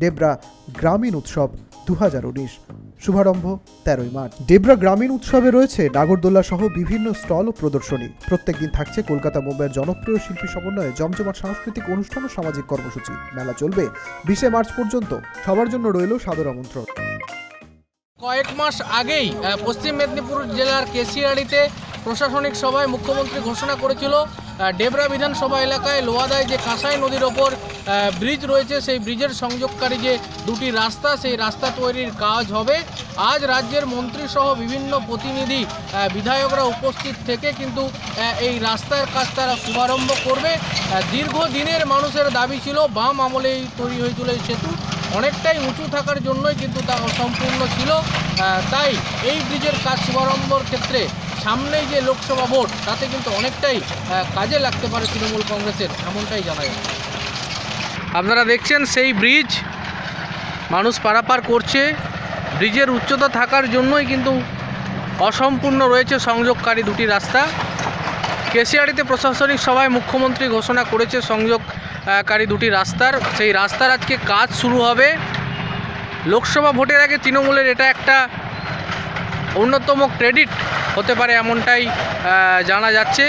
ডেবরা গ্রামীণ উৎসব দু শুভারম্ভ তেরোই মার্চ। ডেবরা গ্রামীণ উৎসবে রয়েছে নাগরদোল্লা সহ বিভিন্ন স্টল ও প্রদর্শনী। প্রত্যেকদিন থাকছে কলকাতা মুম্বাইয়ের জনপ্রিয় শিল্পী সমন্বয়ে জমজমাট সাংস্কৃতিক অনুষ্ঠান ও সামাজিক কর্মসূচি। মেলা চলবে বিশে মার্চ পর্যন্ত। সবার জন্য রইল সাদর আমন্ত্রণ। কয়েক মাস আগেই পশ্চিম মেদিনীপুর জেলার কেশিয়াড়িতে প্রশাসনিক সভায় মুখ্যমন্ত্রী ঘোষণা করেছিল ডেবরা বিধানসভা এলাকায় লোয়াদায় যে কাঁসাই নদীর ওপর ব্রিজ রয়েছে, সেই ব্রিজের সংযোগকারী যে দুটি রাস্তা, সেই রাস্তা তৈরির কাজ হবে। আজ রাজ্যের মন্ত্রী সহ বিভিন্ন প্রতিনিধি বিধায়করা উপস্থিত থেকে কিন্তু এই রাস্তার কাজ তারা শুভারম্ভ করবে। দীর্ঘদিনের মানুষের দাবি ছিল, বাম আমলেই তৈরি হয়েছিল এই সেতু। অনেকটাই উঁচু থাকার জন্যই কিন্তু তা অসম্পূর্ণ ছিল। তাই এই ব্রিজের কাজ শুভারম্ভর ক্ষেত্রে সামনেই যে লোকসভা ভোট, তাতে কিন্তু অনেকটাই কাজে লাগতে পারে তৃণমূল কংগ্রেসের, এমনটাই জানা যায় আপনারা দেখছেন সেই ব্রিজ, মানুষ পারাপার করছে, ব্রিজের উচ্চতা থাকার জন্যই কিন্তু অসম্পূর্ণ রয়েছে সংযোগকারী দুটি রাস্তা। কেশিয়াড়িতে প্রশাসনিক সভায় মুখ্যমন্ত্রী ঘোষণা করেছে সংযোগকারী দুটি রাস্তার। সেই রাস্তার আজকে কাজ শুরু হবে। লোকসভা ভোটের আগে তৃণমূলের এটা একটা অন্যতম ক্রেডিট হতে পারে এমনটাই জানা যাচ্ছে।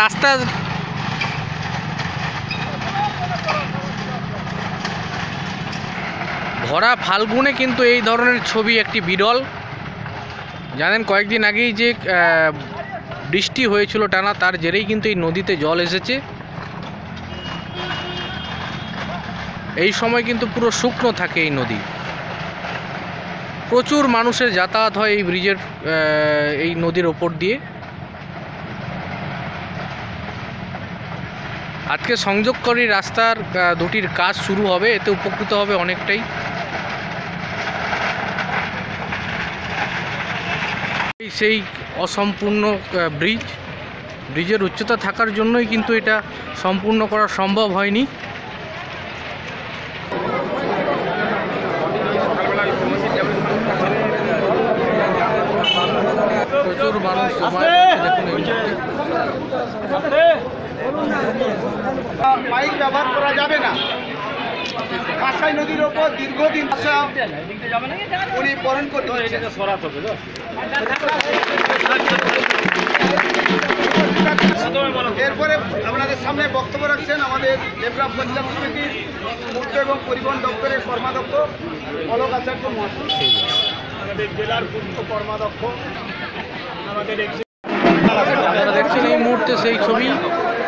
রাস্তা ভরা ফাল্গুনে কিন্তু এই ধরনের ছবি একটি বিরল। জানেন, কয়েকদিন আগেই যে বৃষ্টি হয়েছিল টানা, তার জেরেই কিন্তু এই নদীতে জল এসেছে। এই সময় কিন্তু পুরো শুকনো থাকে এই নদী। প্রচুর মানুষের যাতায়াত হয় এই ব্রিজের এই নদীর ওপর দিয়ে। আজকে সংযোগকারী রাস্তার দুটির কাজ শুরু হবে, এতে উপকৃত হবে অনেকটাই। সেই অসম্পূর্ণ ব্রিজ ব্রিজের উচ্চতা থাকার জন্যই কিন্তু এটা সম্পূর্ণ করা সম্ভব হয়নি। প্রচুর মানুষ ব্যবহার করা যাবে না। কাঁসাই নদীর ওপর দীর্ঘদিন উনি বরণ করে। এরপরে আপনাদের সামনে বক্তব্য রাখছেন আমাদের দেবরা পঞ্চায়েত সমিতির পূর্ত এবং পরিবহন দপ্তরের কর্মাধ্যক্ষ অলোক আচার্য মহাশয়। আমাদের জেলার পূর্ত কর্মাধ্যক্ষ আমাদের আপনারা দেখছেন এই মুহূর্তে সেই ছবি।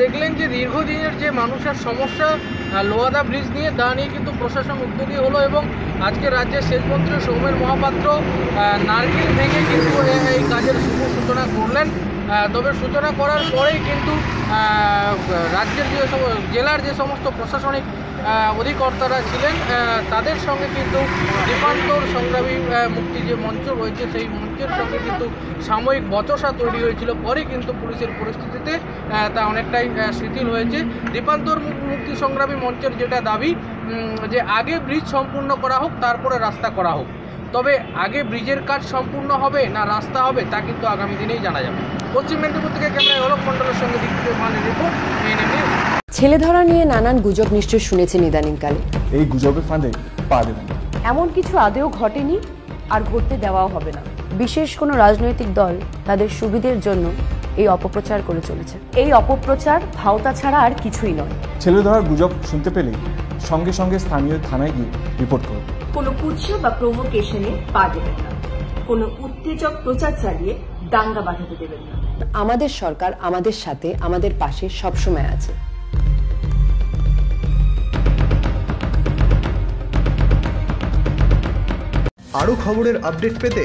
দেখলেন যে দীর্ঘদিনের যে মানুষের সমস্যা লোহাদা ব্রিজ নিয়ে, তা নিয়ে কিন্তু প্রশাসন উদ্যোগী হলো এবং আজকে রাজ্যের সেচ মন্ত্রী সৌমেন মহাপাত্র নারকেল ভেঙে কিন্তু এই কাজের শুভ সূচনা করলেন। তবে সূচনা করার পরেই কিন্তু রাজ্যের যে জেলার যে সমস্ত প্রশাসনিক অধিকর্তারা ছিলেন তাদের সঙ্গে কিন্তু দীপান্তর সংগ্রামী মুক্তি যে মঞ্চ রয়েছে, সেই মঞ্চের সঙ্গে কিন্তু সাময়িক বচসা তৈরি হয়েছিল। পরে কিন্তু পুলিশের পরিস্থিতিতে তা অনেকটাই শিথিল হয়েছে। দীপান্তর মুক্তি সংগ্রামী মঞ্চের যেটা দাবি যে আগে ব্রিজ সম্পূর্ণ করা হোক তারপরে রাস্তা করা হোক। তবে আগে ব্রিজের কাজ সম্পূর্ণ হবে না রাস্তা হবে তা কিন্তু আগামী দিনেই জানা যাবে। পশ্চিম মেদিনীপুর থেকে ক্যামেরায় অলোক মণ্ডলের সঙ্গে দীপ্তি মানের রিপোর্ট ছেলে ধরা নিয়ে নানান গুজব নিশ্চয় শুনেছেন ইদানিংকালে। এই গুজবের ফাঁদে পা দেবেন এমন কিছু আদেও ঘটেনি আর ঘটতে দেওয়াও হবে না। বিশেষ কোনো রাজনৈতিক দল তাদের সুবিধের জন্য এই অপপ্রচার করে চলেছে। এই অপপ্রচার ভাওতা ছাড়া আর কিছুই নয়। ছেলে ধরার গুজব শুনতে পেলে সঙ্গে সঙ্গে স্থানীয় থানায় গিয়ে রিপোর্ট করবে কোনো কুচ্ছ বা প্রভোকেশনে পা দেবেন না। কোনো উত্তেজক প্রচার চালিয়ে দাঙ্গা বাঁধাতে দেবেন না। আমাদের সরকার আমাদের সাথে আমাদের পাশে সবসময় আছে। আরও খবরের আপডেট পেতে